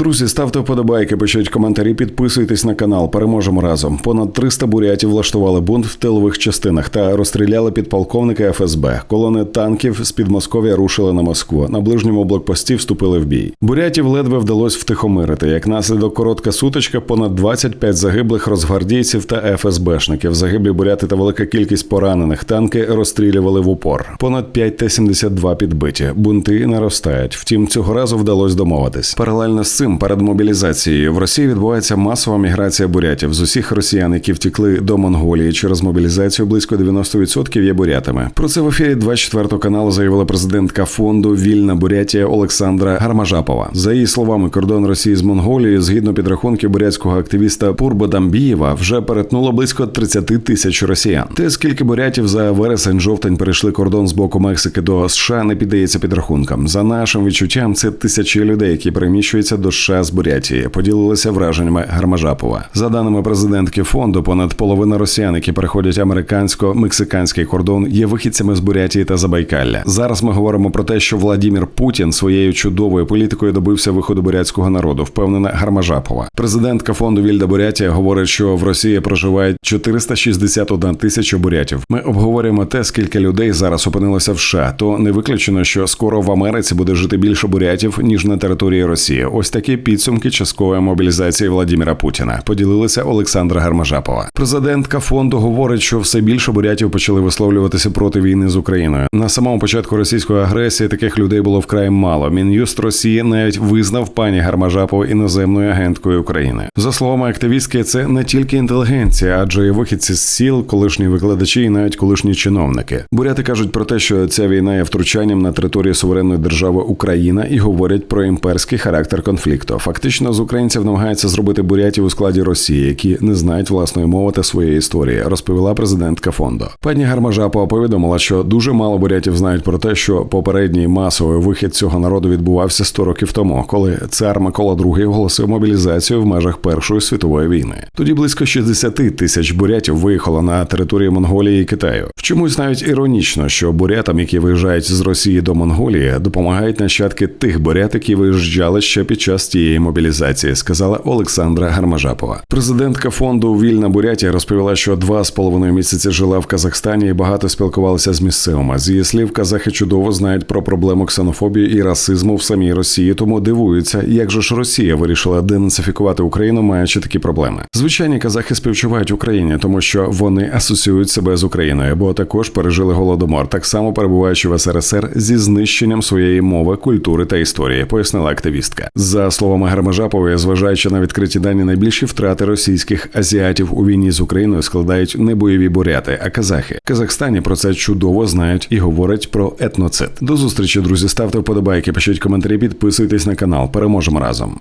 Друзі, ставте вподобайки, пишіть коментарі, підписуйтесь на канал. Переможемо разом. Понад 300 бурятів влаштували бунт в тилових частинах та розстріляли підполковника ФСБ. Колони танків з Підмосков'я рушили на Москву. На ближньому блокпості вступили в бій. Бурятів ледве вдалося втихомирити. Як наслідок коротка сутичка, понад 25 загиблих розгвардійців та ФСБшників. Загиблі буряти та велика кількість поранених. Танки розстрілювали в упор. Понад 5 Т-72 підбиті. Бунти наростають. Втім, цього разу вдалося домовитись. Паралельно з цим, перед мобілізацією в Росії відбувається масова міграція бурятів з усіх росіян, які втікли до Монголії через мобілізацію. Близько 90% є бурятами. Про це в ефірі 24 каналу заявила президентка фонду Вільна Бурятія Олександра Гармажапова. За її словами, кордон Росії з Монголією, згідно підрахунків бурятського активіста Пурбо Дамбієва, вже перетнуло близько 30 тисяч росіян. Те, скільки бурятів за вересень-жовтень перейшли кордон з боку Мексики до США, не піддається підрахункам. За нашим відчуттям, це тисячі людей, які переміщуються до США з Бурятії, поділилися враженнями Гармажапова. За даними президентки фонду, понад половина росіян, які переходять американсько-мексиканський кордон, є вихідцями з Бурятії та Забайкалля. Зараз ми говоримо про те, що Владімір Путін своєю чудовою політикою добився виходу бурятського народу. Впевнена Гармажапова. Президентка фонду Вільда Бурятія говорить, що в Росії проживають 461 тисяча бурятів. Ми обговорюємо те, скільки людей зараз опинилося в США. То не виключено, що скоро в Америці буде жити більше бурятів ніж на території Росії. Ось такі підсумки часткової мобілізації Владіміра Путіна поділилася Олександра Гармажапова. Президентка фонду говорить, що все більше бурятів почали висловлюватися проти війни з Україною. На самому початку російської агресії таких людей було вкрай мало. Мін'юст Росії навіть визнав пані Гармажапову іноземною агенткою України. За словами активістки, це не тільки інтелігенція, адже і вихідці з сіл, колишні викладачі і навіть колишні чиновники. Буряти кажуть про те, що ця війна є втручанням на територію суверенної держави Україна і говорять про імперський характер конфлікту. Фактично з українців намагаються зробити бурятів у складі Росії, які не знають власної мови та своєї історії, розповіла президентка фонду. Пані Гармажапова повідомила, що дуже мало бурятів знають про те, що попередній масовий вихід цього народу відбувався 100 років тому, коли цар Микола II оголосив мобілізацію в межах Першої світової війни. Тоді близько 60 тисяч бурятів виїхало на території Монголії і Китаю. В чомусь навіть іронічно, що бурятам, які виїжджають з Росії до Монголії, допомагають нащадки тих бурят, які виїжджали ще під час тієї мобілізації, сказала Олександра Гармажапова. Президентка фонду Вільна Бурятія розповіла, що два з половиною місяці жила в Казахстані і багато спілкувалася з місцевими. З її слів, казахи чудово знають про проблему ксенофобії і расизму в самій Росії, тому дивуються, як же ж Росія вирішила денацифікувати Україну, маючи такі проблеми. Звичайні казахи співчувають Україні, тому що вони асоціюють себе з Україною, бо також пережили голодомор, так само перебуваючи в СРСР зі знищенням своєї мови, культури та історії, пояснила активістка. Словами Гармажапової, зважаючи на відкриті дані, найбільші втрати російських азіатів у війні з Україною складають не бойові буряти, а казахи. В Казахстані про це чудово знають і говорять про етноцид. До зустрічі, друзі. Ставте вподобайки, пишіть коментарі, підписуйтесь на канал. Переможемо разом.